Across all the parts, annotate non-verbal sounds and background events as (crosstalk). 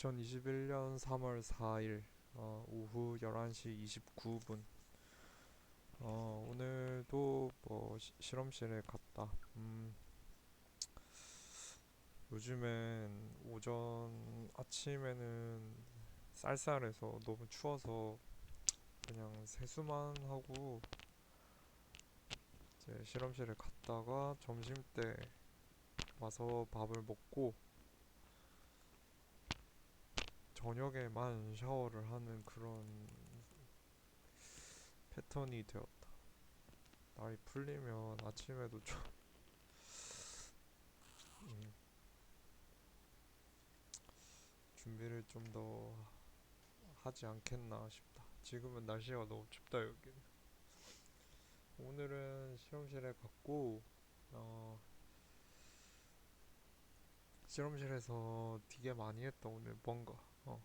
2021년 3월 4일 어, 오후 11시 29분 어, 오늘도 뭐 시- 실험실에 갔다. 음, 요즘엔 오전 아침에는 쌀쌀해서 너무 추워서 그냥 세수만 하고 이제 실험실에 갔다가 점심 때 와서 밥을 먹고 저녁에만 샤워를 하는 그런 패턴이 되었다. 날이 풀리면 아침에도 좀 음, 준비를 좀 더 하지 않겠나 싶다. 지금은 날씨가 너무 춥다 여기는. 오늘은 실험실에 갔고 어, 실험실에서 되게 많이 했다 오늘 뭔가 어,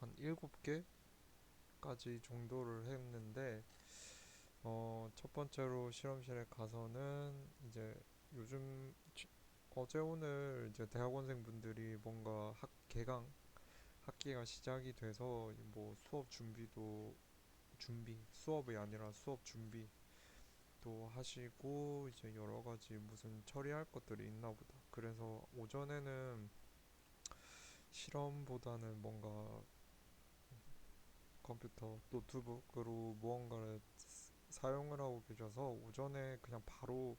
한 일곱 개까지 정도를 했는데 어, 첫 번째로 실험실에 가서는 이제 요즘 취- 어제 오늘 이제 대학원생 분들이 뭔가 학 개강 학기가 시작이 돼서 뭐 수업 준비도 준비 수업이 아니라 수업 준비 도 하시고 이제 여러 가지 무슨 처리할 것들이 있나 보다. 그래서 오전에는 실험보다는 뭔가 컴퓨터, 노트북으로 무언가를 스- 사용을 하고 계셔서 오전에 그냥 바로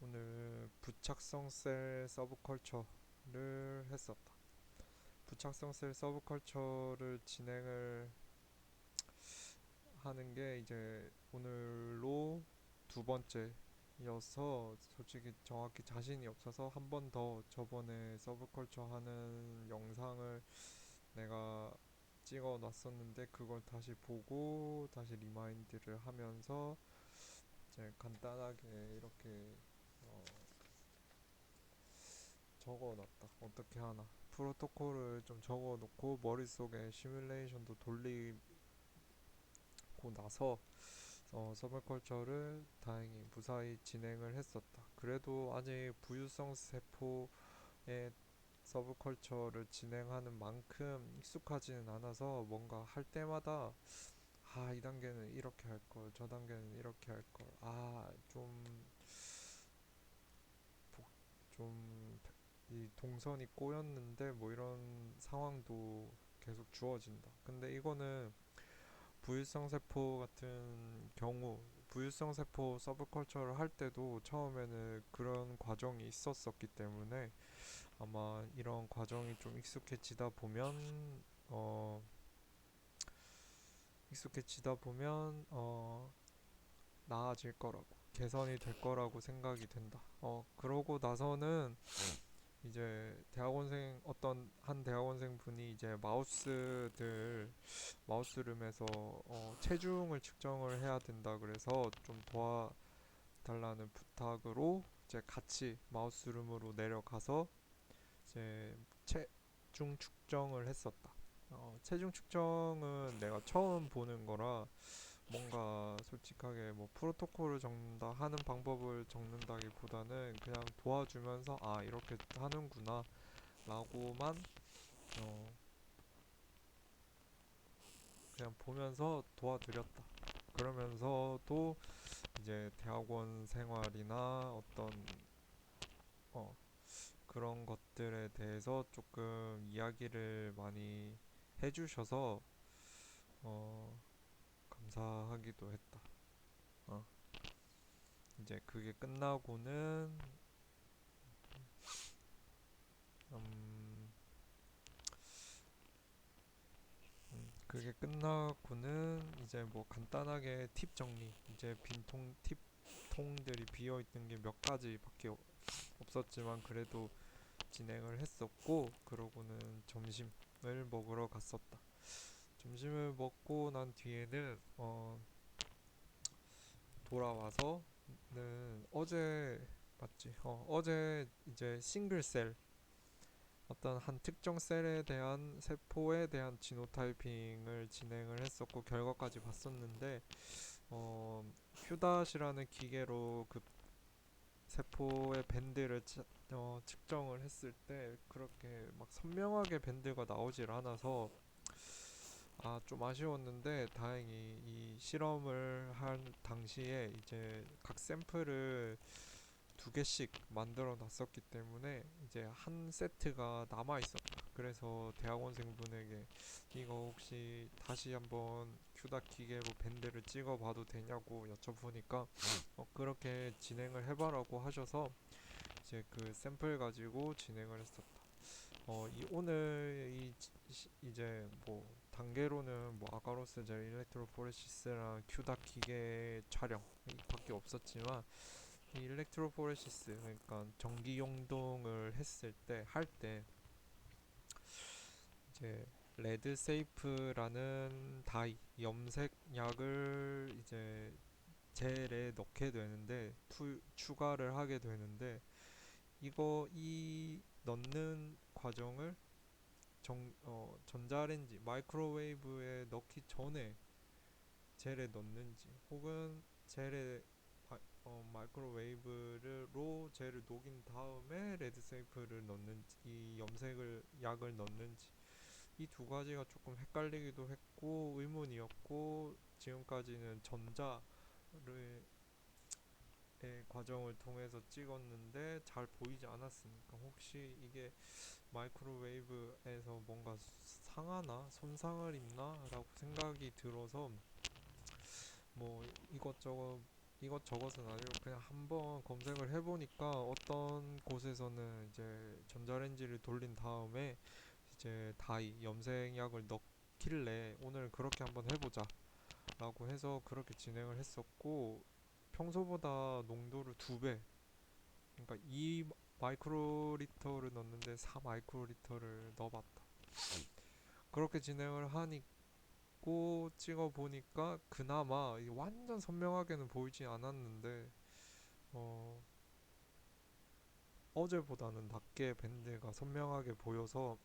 오늘 부착성 셀 서브컬처를 했었다. 부착성 셀 서브컬처를 진행을 하는 게 이제 오늘로 두 번째여서 솔직히 정확히 자신이 없어서 한 번 더 저번에 서브컬처 하는 영상을 내가 찍어 놨었는데 그걸 다시 보고 다시 리마인드를 하면서 이제 간단하게 이렇게 어 적어 놨다. 어떻게 하나. 프로토콜을 좀 적어 놓고 머릿속에 시뮬레이션도 돌리 고 나서 어, 서브컬처를 다행히 무사히 진행을 했었다. 그래도 아직 부유성 세포의 서브컬처를 진행하는 만큼 익숙하지는 않아서 뭔가 할 때마다 아, 이 단계는 이렇게 할 걸, 저 단계는 이렇게 할 걸. 아, 좀, 복, 좀, 이 동선이 꼬였는데 뭐 이런 상황도 계속 주어진다. 근데 이거는 부일성 세포 같은 경우 부일성 세포 서브컬처를 할 때도 처음에는 그런 과정이 있었었기 때문에 아마 이런 과정이 좀 익숙해지다 보면 어 익숙해지다 보면 어 나아질 거라고 개선이 될 거라고 생각이 된다. 어 그러고 나서는 이제 대학원생 어떤 한 대학원생 분이 이제 마우스들 마우스룸에서 어, 체중을 측정을 해야 된다 그래서 좀 도와달라는 부탁으로 이제 같이 마우스룸으로 내려가서 이제 체중 측정을 했었다. 어, 체중 측정은 내가 처음 보는 거라 뭔가 솔직하게 뭐 프로토콜을 적는다 하는 방법을 적는다기보다는 그냥 도와주면서 아 이렇게 하는구나 라고만 어, 그냥 보면서 도와드렸다. 그러면서도 이제 대학원 생활이나 어떤 어, 그런 것들에 대해서 조금 이야기를 많이 해주셔서 어, 감사하기도 했다. 어, 이제 그게 끝나고는 음, 음, 그게 끝나고는 이제 뭐 간단하게 팁 정리 이제 빈통 팁 통들이 비어 있는 게몇 가지밖에 없- 없었지만 그래도 진행을 했었고 그러고는 점심을 먹으러 갔었다. 점심을 먹고 난 뒤에는 어 돌아와서는 어제 맞지? 어 어제 이제 싱글 셀 어떤 한 특정 셀에 대한 세포에 대한 지노타이핑을 진행을 했었고 결과까지 봤었는데 어 휴닷이라는 기계로 그 세포의 밴드를 차- 어, 측정을 했을 때 그렇게 막 선명하게 밴드가 나오질 않아서 아, 좀 아쉬웠는데 다행히 이 실험을 한 당시에 이제 각 샘플을 두 개씩 만들어 놨었기 때문에 이제 한 세트가 남아 있었다. 그래서 대학원생분에게 이거 혹시 다시 한번 큐다 기계로 밴드를 찍어 봐도 되냐고 여쭤보니까 어, 그렇게 진행을 해봐라고 하셔서 이제 그 샘플 가지고 진행을 했었다. 어, 이 오늘 이 지- 시- 이제 뭐 단계로는 뭐 아가로스 젤 일렉트로포레시스랑 큐다 기계 촬영 밖에 없었지만 이 일렉트로포레시스 그러니까 전기 용동을 했을 때 할때 이제 레드 세이프라는 다이 염색 약을 이제 젤에 넣게 되는데 투, 추가를 하게 되는데 이거 이 넣는 과정을 정, 어, 전자레인지 마이크로웨이브에 넣기 전에 젤에 넣는지 혹은 젤에 마, 어, 마이크로웨이브로 젤을 녹인 다음에 레드 세이프를 넣는지 이 염색을 약을 넣는지 이 두 가지가 조금 헷갈리기도 했고 의문이었고 지금까지는 전자를 의 과정을 통해서 찍었는데 잘 보이지 않았으니까 혹시 이게 마이크로웨이브에서 뭔가 상하나? 손상을 입나? 라고 생각이 들어서 뭐 이것저것 이것저것은 아니고 그냥 한번 검색을 해보니까 어떤 곳에서는 이제 전자레인지를 돌린 다음에 이제 다이 염색약을 넣길래 오늘 그렇게 한번 해보자 라고 해서 그렇게 진행을 했었고 평소보다 농도를 두 배. 그러니까 2 마이크로리터를 넣는데 4 마이크로리터를 넣어봤다. 그렇게 진행을 하니고 찍어 보니까 그나마 완전 선명하게는 보이지 않았는데 어 어제보다는 낮게 밴드가 선명하게 보여서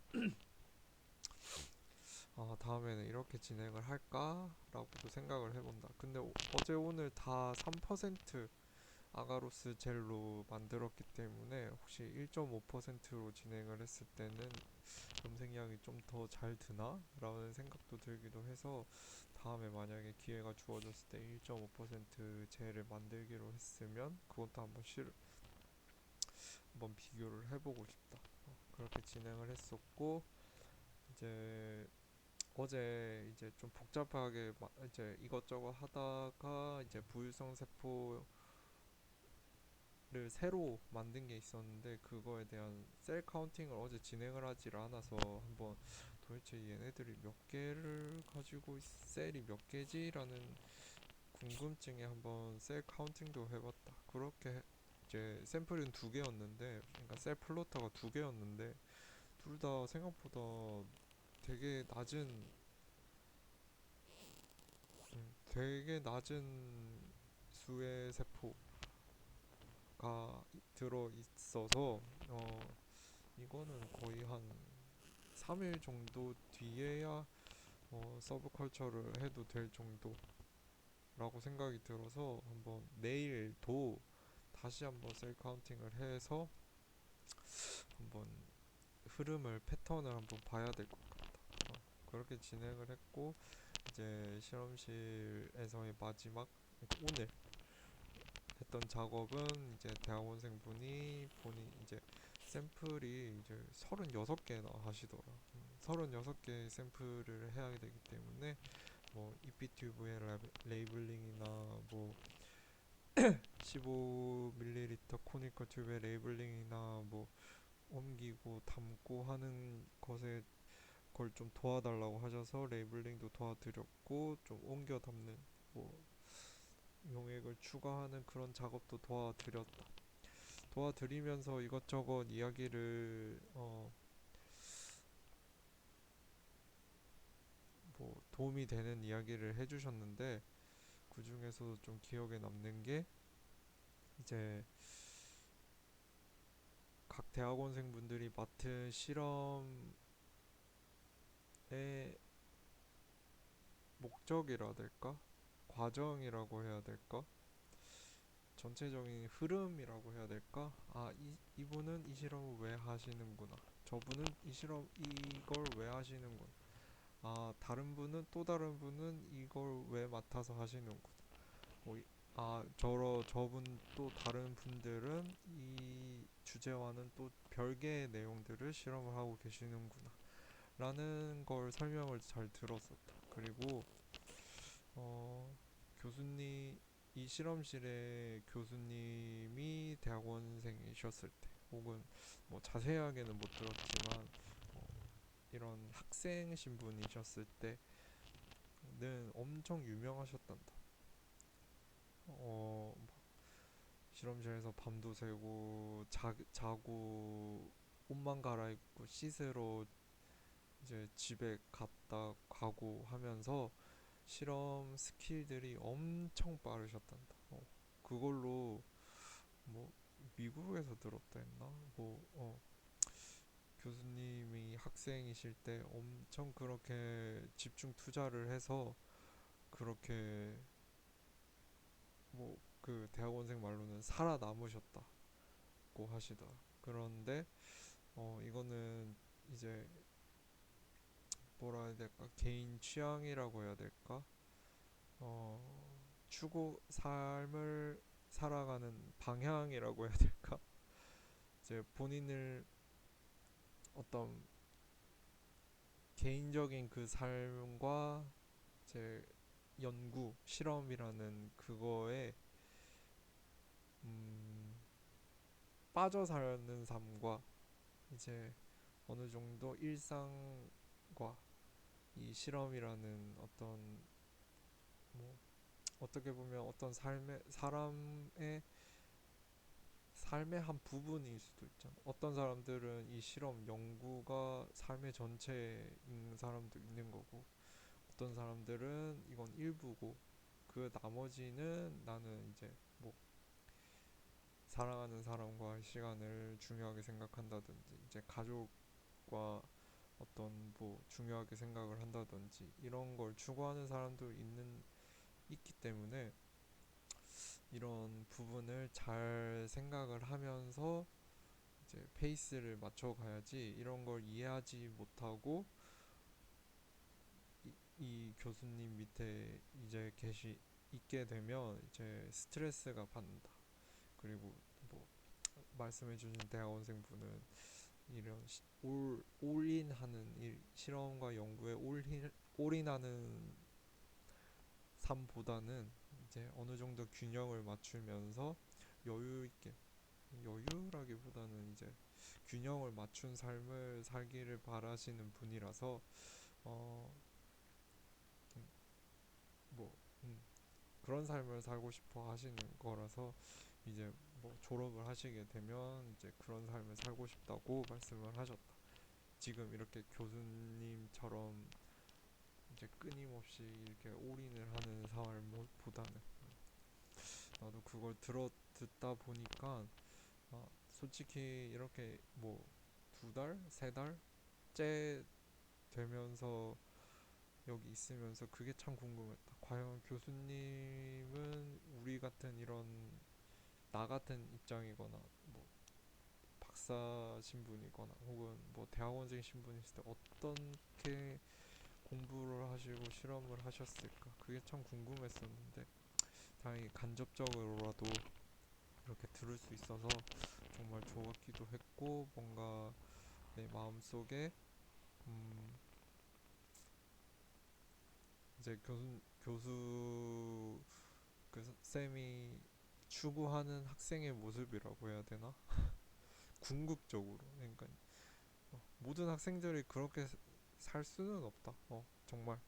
아 다음에는 이렇게 진행을 할까라고도 생각을 해본다. 근데 오- 어제 오늘 다 3% 아가로스 젤로 만들었기 때문에 혹시 1.5%로 진행을 했을 때는 염색약이 좀 더 잘 드나? 라는 생각도 들기도 해서 다음에 만약에 기회가 주어졌을 때 1.5% 젤을 만들기로 했으면 그것도 한번 실 한번 비교를 해보고 싶다. 어, 그렇게 진행을 했었고 이제 어제 이제 좀 복잡하게 마- 이제 이것저것 하다가 이제 부유성 세포를 새로 만든 게 있었는데 그거에 대한 셀 카운팅을 어제 진행을 하질 않아서 한번 도대체 얘네들이 몇 개를 가지고 있- 셀이 몇 개지라는 궁금증에 한번 셀 카운팅도 해봤다. 그렇게 이제 샘플은 두 개였는데 그러니까 셀 플로터가 두 개였는데 둘 다 생각보다 되게 낮은 음, 되게 낮은 수의 세포가 이- 들어 있어서 어 이거는 거의 한 3일 정도 뒤에야 어 서브컬처를 해도 될 정도라고 생각이 들어서 한번 내일도 다시 한번 셀 카운팅을 해서 한번 흐름을 패턴을 한번 봐야 될 것. 어, 그렇게 진행을 했고 이제 실험실에서의 마지막 그러니까 오늘 했던 작업은 이제 대학원생분이 본인 이제 샘플이 이제 36개나 하시더라. 음, 36개의 샘플을 해야 되기 때문에 뭐 이피튜브의 레이블링이나 뭐 (coughs) 15ml 코니컬 튜브의 레이블링이나 뭐 옮기고 담고 하는 것에 걸 좀 도와달라고 하셔서 레이블링도 도와드렸고 좀 옮겨 담는 뭐 용액을 추가하는 그런 작업도 도와드렸다. 도와드리면서 이것저것 이야기를 어 뭐 도움이 되는 이야기를 해주셨는데 그 중에서도 좀 기억에 남는 게 이제 각 대학원생분들이 맡은 실험 의 목적이라 될까? 과정이라고 해야 될까? 전체적인 흐름이라고 해야 될까? 아, 이, 이분은 이 실험을 왜 하시는구나. 저분은 이 실험, 이걸 왜 하시는구나. 아, 다른 분은, 또 다른 분은 이걸 왜 맡아서 하시는구나. 뭐, 이- 아, 저러, 저분 또 다른 분들은 이 주제와는 또 별개의 내용들을 실험을 하고 계시는구나. 라는 걸 설명을 잘 들었었다. 그리고, 어, 교수님, 이 실험실의 교수님이 대학원생이셨을 때, 혹은 뭐 자세하게는 못 들었지만, 어, 이런 학생 신분이셨을 때는 엄청 유명하셨단다. 어, 막 실험실에서 밤도 새고, 자, 자고, 옷만 갈아입고 씻으러 이제 집에 갔다 가고 하면서 실험 스킬들이 엄청 빠르셨단다. 어, 그걸로 뭐 미국에서 들었다 했나? 뭐 어, 교수님이 학생이실 때 엄청 그렇게 집중 투자를 해서 그렇게 뭐 그 대학원생 말로는 살아남으셨다고 하시더라. 그런데 어 이거는 이제 뭐라 해야 될까? 개인 취향이라고 해야 될까? 어, 추구 삶을 살아가는 방향이라고 해야 될까? (laughs) 이제 본인을 어떤 개인적인 그 삶과 제 연구, 실험이라는 그거에 음, 빠져 사는 삶과 이제 어느 정도 일상과 이 실험이라는 어떤 뭐 어떻게 보면 어떤 삶의 사람의 삶의 한 부분일 수도 있잖아. 어떤 사람들은 이 실험 연구가 삶의 전체인 사람도 있는 거고, 어떤 사람들은 이건 일부고, 그 나머지는 나는 이제 뭐 사랑하는 사람과의 시간을 중요하게 생각한다든지, 이제 가족과 어떤 뭐 중요하게 생각을 한다든지 이런 걸 추구하는 사람도 있는 있기 때문에 이런 부분을 잘 생각을 하면서 이제 페이스를 맞춰 가야지 이런 걸 이해하지 못하고 이, 이 교수님 밑에 이제 계시 있게 되면 이제 스트레스가 받는다. 그리고 뭐 말씀해 주신 대학원생분은 이런 시- 올 올인하는 일 실험과 연구에 올인 올인하는 삶보다는 이제 어느 정도 균형을 맞추면서 여유 있게 여유라기보다는 이제 균형을 맞춘 삶을 살기를 바라시는 분이라서 어뭐 음, 그런 삶을 살고 싶어 하시는 거라서 이제 뭐 졸업을 하시게 되면 이제 그런 삶을 살고 싶다고 말씀을 하셨다. 지금 이렇게 교수님처럼 이제 끊임없이 이렇게 올인을 하는 삶보다는 나도 그걸 들어 듣다 보니까 아, 솔직히 이렇게 뭐 두 달, 세 달째 되면서 여기 있으면서 그게 참 궁금했다. 과연 교수님은 우리 같은 이런 나 같은 입장이거나 뭐 박사 신분이거나 혹은 뭐 대학원생 신분이었을 때 어떻게 공부를 하시고 실험을 하셨을까? 그게 참 궁금했었는데 다행히 간접적으로라도 이렇게 들을 수 있어서 정말 좋았기도 했고 뭔가 내 마음속에 음 이제 교수 교수 그 쌤이 추구하는 학생의 모습이라고 해야 되나? (laughs) 궁극적으로 그러니까 어, 모든 학생들이 그렇게 살 수는 없다. 어, 정말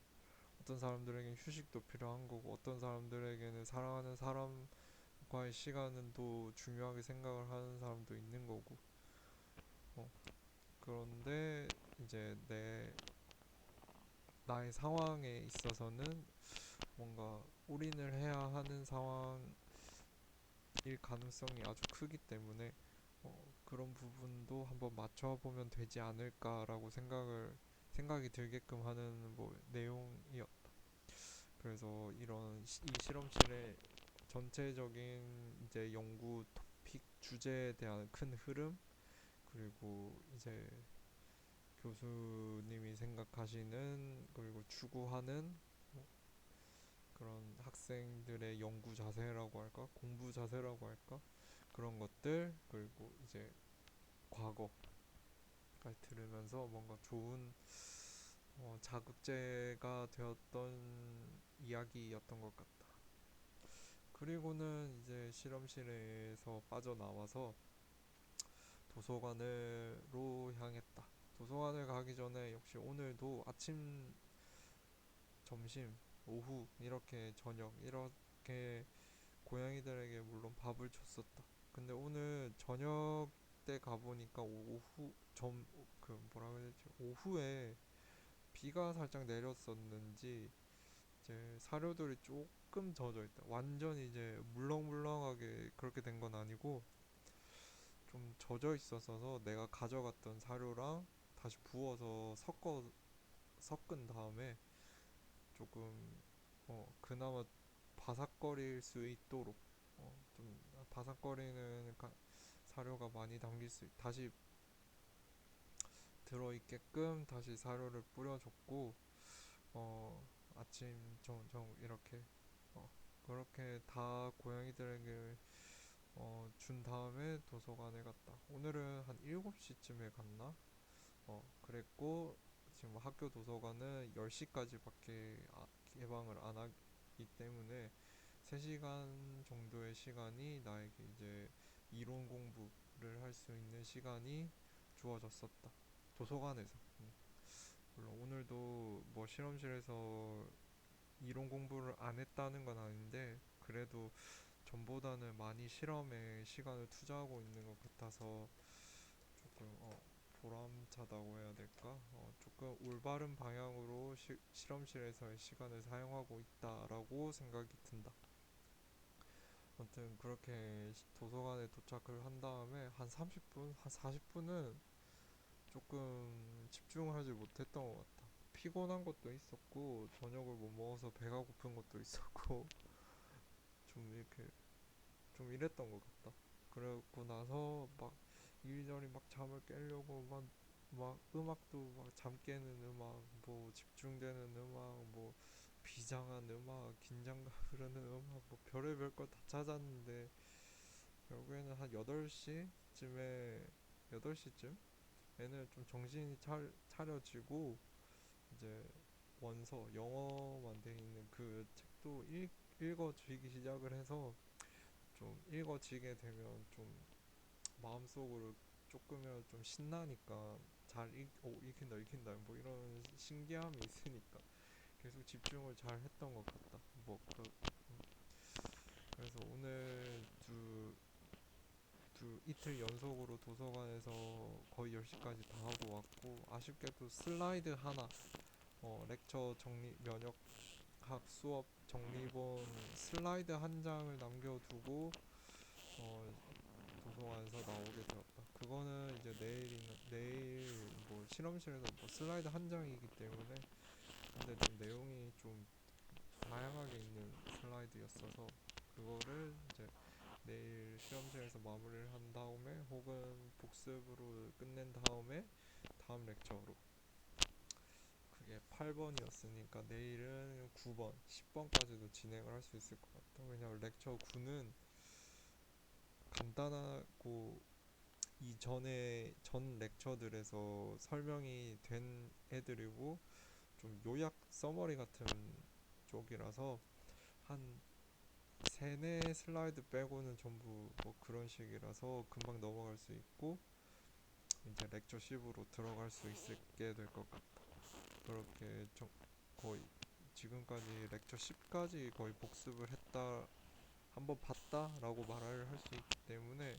어떤 사람들에겐 휴식도 필요한 거고 어떤 사람들에게는 사랑하는 사람과의 시간은 또 중요하게 생각을 하는 사람도 있는 거고 어, 그런데 이제 내 나의 상황에 있어서는 뭔가 올인을 해야 하는 상황 일 가능성이 아주 크기 때문에 어, 그런 부분도 한번 맞춰보면 되지 않을까라고 생각을 생각이 들게끔 하는 뭐 내용이었다. 그래서 이런 시- 이 실험실에 전체적인 이제 연구 토픽 주제에 대한 큰 흐름 그리고 이제 교수님이 생각하시는 그리고 추구하는 뭐 그런 학생들의 연구 자세라고 할까 공부 자세라고 할까 그런 것들 그리고 이제 과거를 들으면서 뭔가 좋은 어, 자극제가 되었던 이야기였던 것 같다. 그리고는 이제 실험실에서 빠져나와서 도서관으로 향했다. 도서관을 가기 전에 역시 오늘도 아침, 점심, 오후 이렇게 저녁 이렇게 고양이들에게 물론 밥을 줬었다. 근데 오늘 저녁 때 가보니까 오후 점 그 뭐라 되지? 오후에 비가 살짝 내렸었는지 이제 사료들이 조금 젖어 있다. 완전히 이제 물렁물렁하게 그렇게 된 건 아니고 좀 젖어 있었어서 내가 가져갔던 사료랑 다시 부어서 섞어 섞은 다음에 조금 어 그나마 바삭거릴 수 있도록 어 좀 바삭거리는 가- 사료가 많이 담길 수 있- 다시 들어 있게끔 다시 사료를 뿌려줬고 어 아침 정정 이렇게 어 그렇게 다 고양이들에게 어 준 다음에 도서관에 갔다. 오늘은 한 7시쯤에 갔나? 어 그랬고 지금 학교 도서관은 10시까지밖에 아, 개방을 안 하기 때문에 3시간 정도의 시간이 나에게 이제 이론 공부를 할 수 있는 시간이 주어졌었다. 도서관에서. 음. 물론 오늘도 뭐 실험실에서 이론 공부를 안 했다는 건 아닌데 그래도 전보다는 많이 실험에 시간을 투자하고 있는 것 같아서 조금 어, 보람차다고 해야 될까? 어, 조금 올바른 방향으로 시, 실험실에서의 시간을 사용하고 있다라고 생각이 든다. 아무튼 그렇게 시- 도서관에 도착을 한 다음에 한 30분, 한 40분은 조금 집중하지 못했던 것 같다. 피곤한 것도 있었고 저녁을 못 먹어서 배가 고픈 것도 있었고 (laughs) 좀 이렇게 좀 이랬던 것 같다. 그러고 나서 막 이리저리 막 잠을 깨려고 막, 막 음악도 막 잠 깨는 음악, 뭐 집중되는 음악, 뭐 비장한 음악, 긴장감 흐르는 (laughs) 음악, 뭐 별의별 걸 다 찾았는데 결국에는 한 8시쯤에 8시쯤? 에는 좀 정신이 차, 차려지고 이제 원서 영어만 돼 있는 그 책도 읽, 읽어지기 시작을 해서 좀 읽어지게 되면 좀 마음속으로 조금이라도 좀 신나니까 잘 읽, 오, 읽힌다 읽힌다 뭐 이런 신기함이 있으니까 계속 집중을 잘 했던 것 같다 뭐 그, 음. 그래서 오늘 두, 두 이틀 연속으로 도서관에서 거의 10시까지 다 하고 왔고 아쉽게도 슬라이드 하나 어, 렉처 정리 면역 학 수업 정리본 슬라이드 한 장을 남겨두고 어, 도서관에서 나오게 되었다. 그거는 이제 내일 내일 뭐 실험실에서 뭐 슬라이드 한 장이기 때문에 근데 좀 내용이 좀 다양하게 있는 슬라이드였어서 그거를 이제 내일 실험실에서 마무리를 한 다음에 혹은 복습으로 끝낸 다음에 다음 렉처로 그게 8번이었으니까 내일은 9번, 10번까지도 진행을 할 수 있을 것 같다. 왜냐면 렉처 9는 간단하고 이전에 전 렉처들에서 설명이 된 애들이고 좀 요약 서머리 같은 쪽이라서 한 세네 슬라이드 빼고는 전부 뭐 그런 식이라서 금방 넘어갈 수 있고 이제 렉처 10으로 들어갈 수 있게 될 것 같다. 그렇게 좀 거의 지금까지 렉처 10까지 거의 복습을 했다 한번 봤다라고 말을 할 수 있기 때문에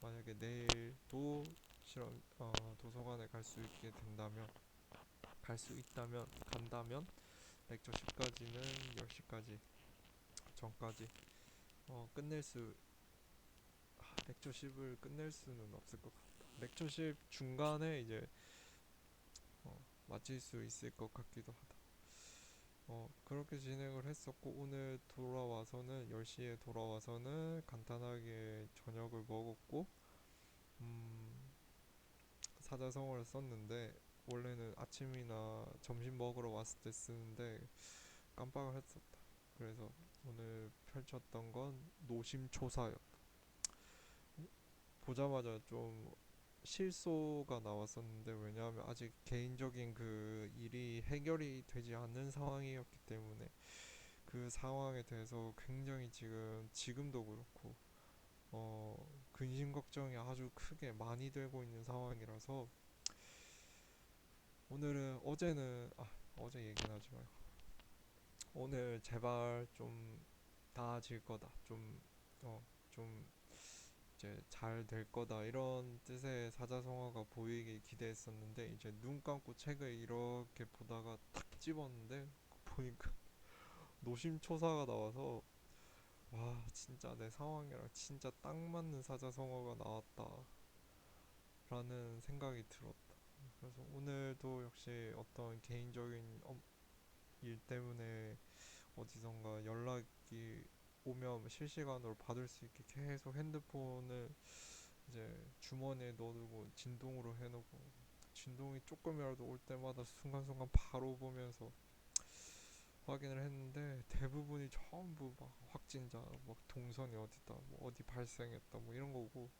만약에 내일도 실험 어, 도서관에 갈 수 있게 된다면 갈 수 있다면 간다면 렉처 10까지는 10시까지 전까지 어, 끝낼 수 아, 렉처 10을 끝낼 수는 없을 것 같다. 렉처 10 중간에 이제 어, 마칠 수 있을 것 같기도 하다. 어, 그렇게 진행을 했었고, 오늘 돌아와서는, 10시에 돌아와서는 간단하게 저녁을 먹었고, 음, 사자성어를 썼는데, 원래는 아침이나 점심 먹으러 왔을 때 쓰는데, 깜빡을 했었다. 그래서 오늘 펼쳤던 건 노심초사였다. 보자마자 좀 실소가 나왔었는데 왜냐하면 아직 개인적인 그 일이 해결이 되지 않는 상황이었기 때문에 그 상황에 대해서 굉장히 지금 지금도 그렇고 어 근심 걱정이 아주 크게 많이 되고 있는 상황이라서 오늘은 어제는 아 어제 얘기는 하지 말고. 오늘 제발 좀 나아질 거다. 좀어좀 이제 잘 될 거다 이런 뜻의 사자성어가 보이길 기대했었는데 이제 눈 감고 책을 이렇게 보다가 탁 집었는데 보니까 (laughs) 노심초사가 나와서 와 진짜 내 상황이랑 진짜 딱 맞는 사자성어가 나왔다 라는 생각이 들었다. 그래서 오늘도 역시 어떤 개인적인 업- 일 때문에 어디선가 연락이 오면 실시간으로 받을 수 있게 계속 핸드폰을 이제 주머니에 넣어두고 진동으로 해놓고 진동이 조금이라도 올 때마다 순간순간 바로 보면서 확인을 했는데 대부분이 전부 막 확진자, 막 동선이 어디다, 뭐 어디 발생했다, 뭐 이런 거고.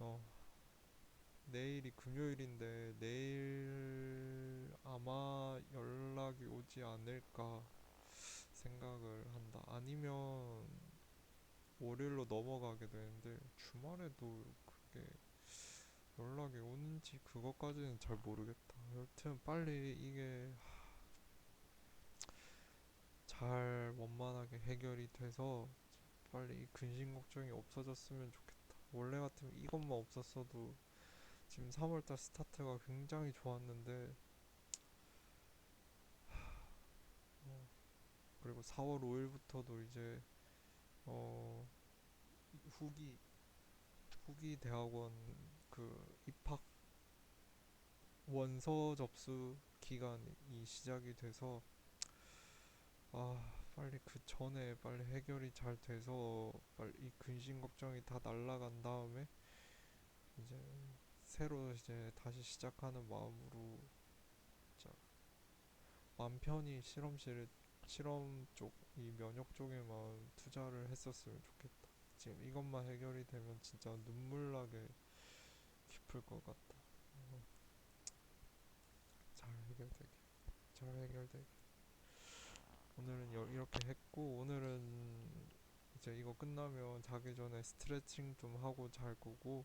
어 내일이 금요일인데 내일 아마 연락이 오지 않을까 생각을 한다. 아니면 월요일로 넘어가게 되는데 주말에도 그게 연락이 오는지 그것까지는 잘 모르겠다. 여튼 빨리 이게 잘 원만하게 해결이 돼서 빨리 이 근심 걱정이 없어졌으면 좋겠다. 원래 같으면 이것만 없었어도 지금 3월달 스타트가 굉장히 좋았는데 그리고 4월 5일부터도 이제 어 후기 후기 대학원 그 입학 원서 접수 기간이 시작이 돼서 아 빨리 그 전에 빨리 해결이 잘 돼서 빨리 이 근심 걱정이 다 날아간 다음에 이제 새로 이제 다시 시작하는 마음으로 자 맘 편히 실험실 실험 쪽 이 면역 쪽에 마음 투자를 했었으면 좋겠다. 지금 이것만 해결이 되면 진짜 눈물 나게 기쁠 것 같다. 어, 잘 해결되게 잘 해결되게. 오늘은 여- 이렇게 했고 오늘은 이제 이거 끝나면 자기 전에 스트레칭 좀 하고 잘 거고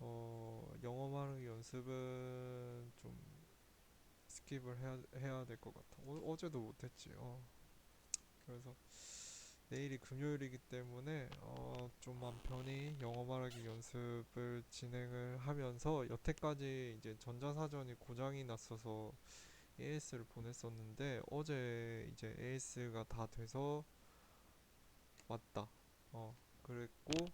어 영어 말하기 연습은 좀 스킵을 해야 해야 될 것 같아. 어, 어제도 못했지. 어 그래서 내일이 금요일이기 때문에 어좀맘 편히 영어 말하기 연습을 진행을 하면서 여태까지 이제 전자사전이 고장이 났어서 AS를 보냈었는데 어제 이제 AS가 다 돼서 왔다. 어, 그랬고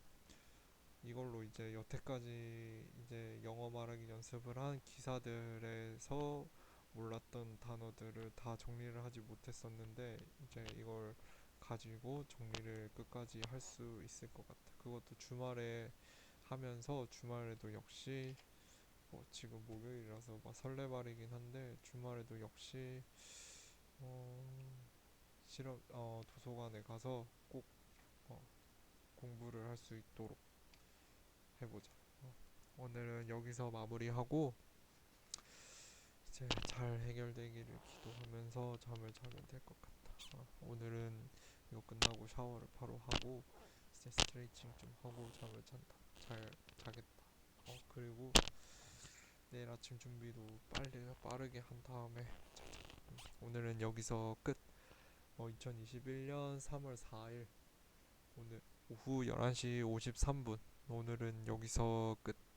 이걸로 이제 여태까지 이제 영어 말하기 연습을 한 기사들에서 몰랐던 단어들을 다 정리를 하지 못했었는데 이제 이걸 가지고 정리를 끝까지 할 수 있을 것 같아. 그것도 주말에 하면서 주말에도 역시 뭐 지금 목요일이라서 막 설레발이긴 한데 주말에도 역시 어 실험 어 도서관에 가서 꼭 어, 공부를 할 수 있도록 해보자. 어, 오늘은 여기서 마무리하고 이제 잘 해결되기를 기도하면서 잠을 자면 될 것. 어, 오늘은 이거 끝나고 샤워를 바로 하고 이제 스트레칭 좀 하고 잠을 잔다. 잘 자겠다. 어, 그리고 내일 아침 준비도 빨리 빠르게 한 다음에 자자. 음, 오늘은 여기서 끝. 어, 2021년 3월 4일 오늘 오후 11시 53분. 오늘은 여기서 끝.